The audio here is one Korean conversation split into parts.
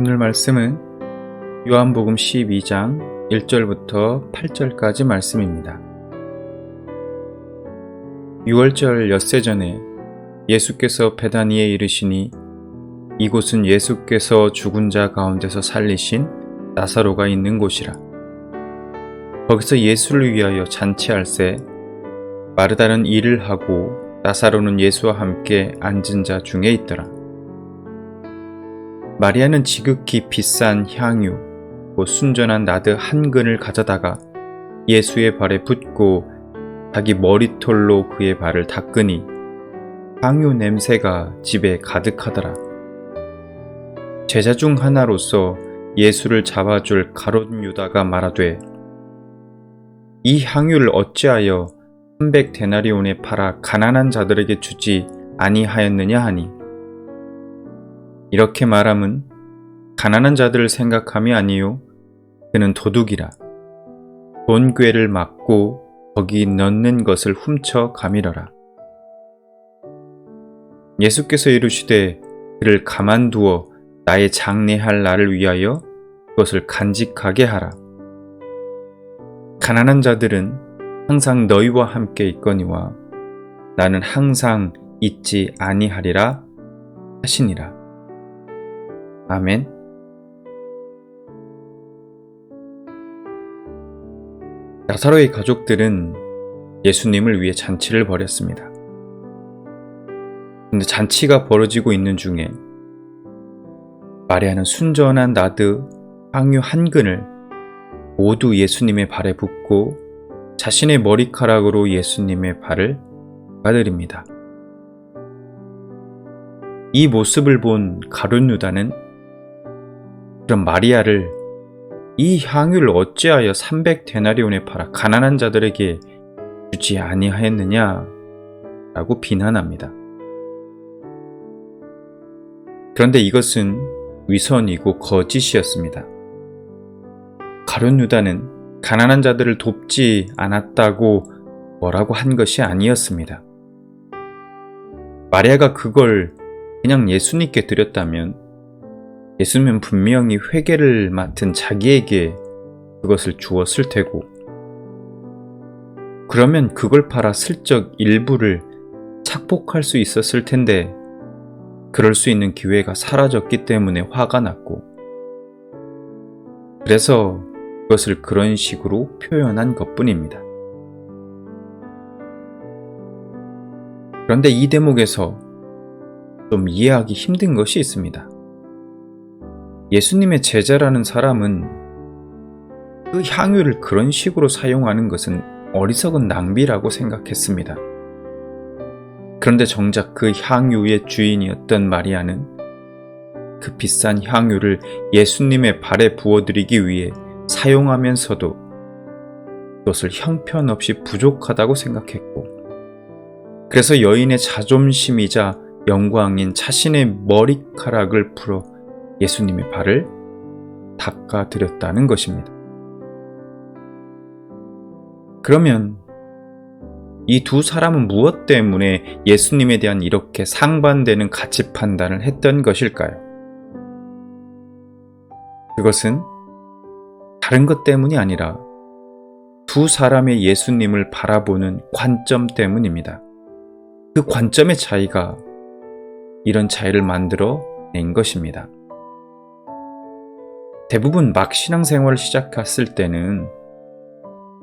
나눌 말씀은 요한복음 12장 1절부터 8절까지 말씀입니다. 6월절 엿새 전에 예수께서 베다니에 이르시니 이곳은 예수께서 죽은 자 가운데서 살리신 나사로가 있는 곳이라. 거기서 예수를 위하여 잔치할새 마르다는 일을 하고 나사로는 예수와 함께 앉은 자 중에 있더라. 마리아는 지극히 비싼 향유, 곧 순전한 나드 한 근을 가져다가 예수의 발에 붓고 자기 머리털로 그의 발을 닦으니 향유 냄새가 집에 가득하더라. 제자 중 하나로서 예수를 잡아줄 가롯 유다가 말하되 이 향유를 어찌하여 300 데나리온에 팔아 가난한 자들에게 주지 아니하였느냐 하니 이렇게 말함은 가난한 자들을 생각함이 아니요 그는 도둑이라. 돈괴를 막고 거기 넣는 것을 훔쳐 가밀어라. 예수께서 이르시되 그를 가만두어 나의 장례할 날을 위하여 그것을 간직하게 하라. 가난한 자들은 항상 너희와 함께 있거니와 나는 항상 있지 아니하리라 하시니라. 아멘. 나사로의 가족들은 예수님을 위해 잔치를 벌였습니다. 근데 잔치가 벌어지고 있는 중에 마리아는 순전한 나드 향유 한 근을 모두 예수님의 발에 붓고 자신의 머리카락으로 예수님의 발을 가드립니다. 이 모습을 본 가룟 유다는 그럼 마리아를 이 향유를 어찌하여 300 데나리온에 팔아 가난한 자들에게 주지 아니하였느냐 라고 비난합니다. 그런데 이것은 위선이고 거짓이었습니다. 가룟 유다는 가난한 자들을 돕지 않았다고 뭐라고 한 것이 아니었습니다. 마리아가 그걸 그냥 예수님께 드렸다면 예수님은 분명히 회개를 맡은 자기에게 그것을 주었을 테고 그러면 그걸 팔아 슬쩍 일부를 착복할 수 있었을 텐데 그럴 수 있는 기회가 사라졌기 때문에 화가 났고 그래서 그것을 그런 식으로 표현한 것 뿐입니다. 그런데 이 대목에서 좀 이해하기 힘든 것이 있습니다. 예수님의 제자라는 사람은 그 향유를 그런 식으로 사용하는 것은 어리석은 낭비라고 생각했습니다. 그런데 정작 그 향유의 주인이었던 마리아는 그 비싼 향유를 예수님의 발에 부어드리기 위해 사용하면서도 그것을 형편없이 부족하다고 생각했고, 그래서 여인의 자존심이자 영광인 자신의 머리카락을 풀어 예수님의 발을 닦아 드렸다는 것입니다. 그러면 이 두 사람은 무엇 때문에 예수님에 대한 이렇게 상반되는 가치 판단을 했던 것일까요? 그것은 다른 것 때문이 아니라 두 사람의 예수님을 바라보는 관점 때문입니다. 그 관점의 차이가 이런 차이를 만들어 낸 것입니다. 대부분 막 신앙생활을 시작했을 때는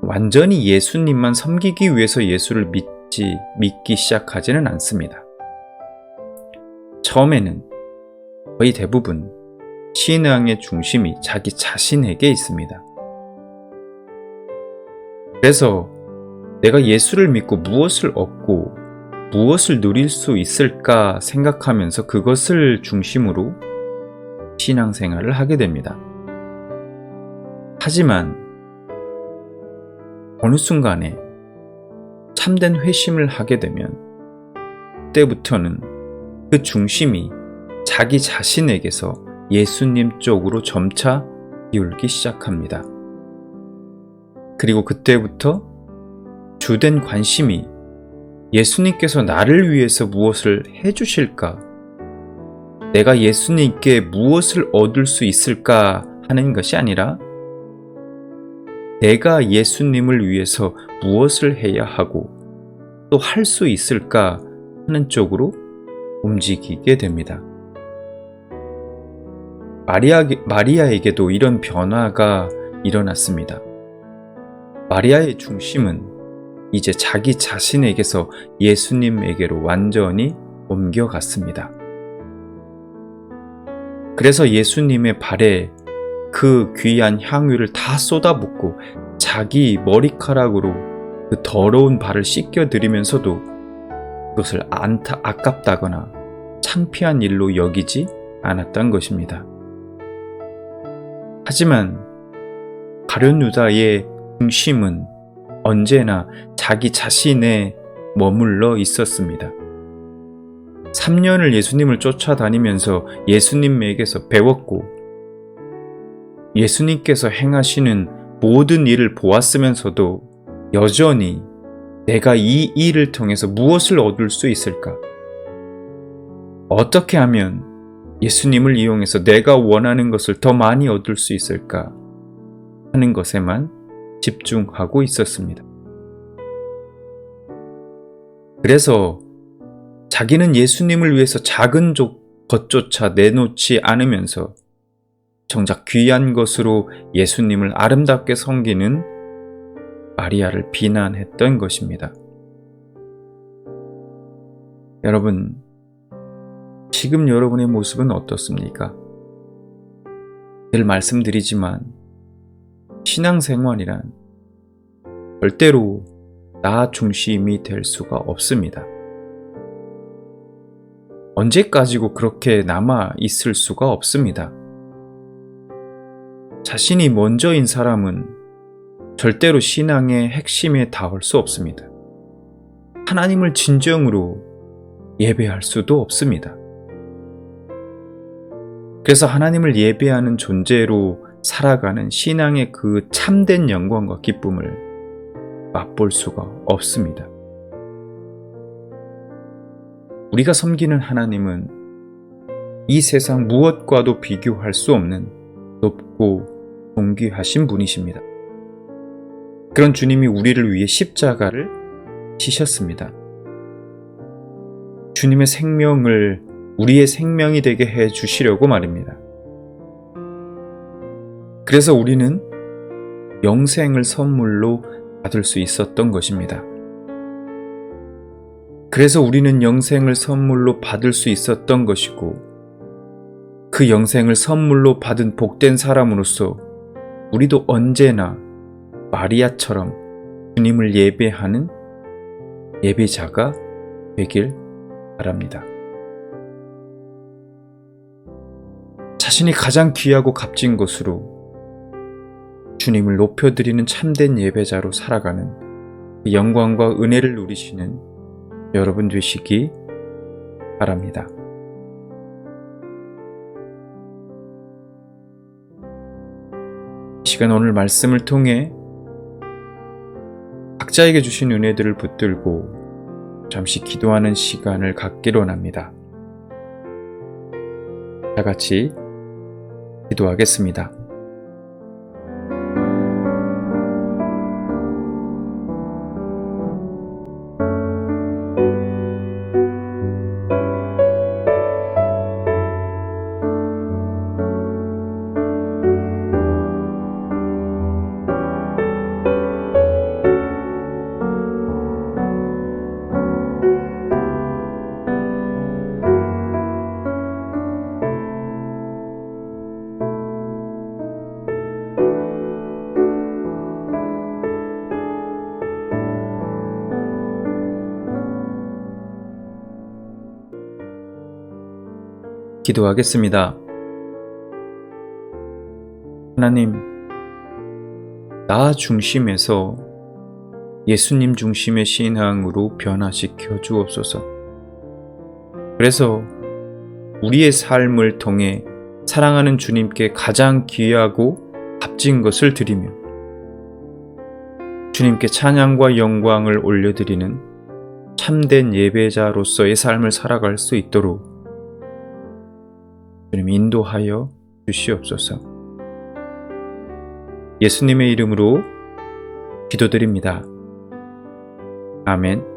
완전히 예수님만 섬기기 위해서 예수를 믿지, 믿기 시작하지는 않습니다. 처음에는 거의 대부분 신앙의 중심이 자기 자신에게 있습니다. 그래서 내가 예수를 믿고 무엇을 얻고 무엇을 누릴 수 있을까 생각하면서 그것을 중심으로 신앙생활을 하게 됩니다. 하지만 어느 순간에 참된 회심을 하게 되면 그때부터는 그 중심이 자기 자신에게서 예수님 쪽으로 점차 기울기 시작합니다. 그리고 그때부터 주된 관심이 예수님께서 나를 위해서 무엇을 해주실까? 내가 예수님께 무엇을 얻을 수 있을까 하는 것이 아니라 내가 예수님을 위해서 무엇을 해야 하고 또 할 수 있을까 하는 쪽으로 움직이게 됩니다. 마리아, 마리아에게도 이런 변화가 일어났습니다. 마리아의 중심은 이제 자기 자신에게서 예수님에게로 완전히 옮겨갔습니다. 그래서 예수님의 발에 그 귀한 향유를 다 쏟아붓고 자기 머리카락으로 그 더러운 발을 씻겨드리면서도 그것을 안타, 아깝다거나 창피한 일로 여기지 않았던 것입니다. 하지만 가룟 유다의 중심은 언제나 자기 자신에 머물러 있었습니다. 3년을 예수님을 쫓아다니면서 예수님에게서 배웠고 예수님께서 행하시는 모든 일을 보았으면서도 여전히 내가 이 일을 통해서 무엇을 얻을 수 있을까? 어떻게 하면 예수님을 이용해서 내가 원하는 것을 더 많이 얻을 수 있을까? 하는 것에만 집중하고 있었습니다. 그래서 자기는 예수님을 위해서 작은 것조차 내놓지 않으면서 정작 귀한 것으로 예수님을 아름답게 섬기는 마리아를 비난했던 것입니다. 여러분, 지금 여러분의 모습은 어떻습니까? 늘 말씀드리지만, 신앙생활이란 절대로 나 중심이 될 수가 없습니다. 언제까지고 그렇게 남아 있을 수가 없습니다. 자신이 먼저인 사람은 절대로 신앙의 핵심에 닿을 수 없습니다. 하나님을 진정으로 예배할 수도 없습니다. 그래서 하나님을 예배하는 존재로 살아가는 신앙의 그 참된 영광과 기쁨을 맛볼 수가 없습니다. 우리가 섬기는 하나님은 이 세상 무엇과도 비교할 수 없는 높고 존귀하신 분이십니다. 그런 주님이 우리를 위해 십자가를 지셨습니다. 주님의 생명을 우리의 생명이 되게 해 주시려고 말입니다. 그래서 우리는 영생을 선물로 받을 수 있었던 것입니다. 그래서 우리는 영생을 선물로 받을 수 있었던 것이고, 그 영생을 선물로 받은 복된 사람으로서 우리도 언제나 마리아처럼 주님을 예배하는 예배자가 되길 바랍니다. 자신이 가장 귀하고 값진 것으로 주님을 높여드리는 참된 예배자로 살아가는 그 영광과 은혜를 누리시는 여러분 되시기 바랍니다. 시간 오늘 말씀을 통해 각자에게 주신 은혜들을 붙들고 잠시 기도하는 시간을 갖기로 합니다. 다 같이 기도하겠습니다. 기도하겠습니다. 하나님, 나 중심에서 예수님 중심의 신앙으로 변화시켜 주옵소서. 그래서 우리의 삶을 통해 사랑하는 주님께 가장 귀하고 값진 것을 드리며 주님께 찬양과 영광을 올려드리는 참된 예배자로서의 삶을 살아갈 수 있도록 주님 인도하여 주시옵소서. 예수님의 이름으로 기도드립니다. 아멘.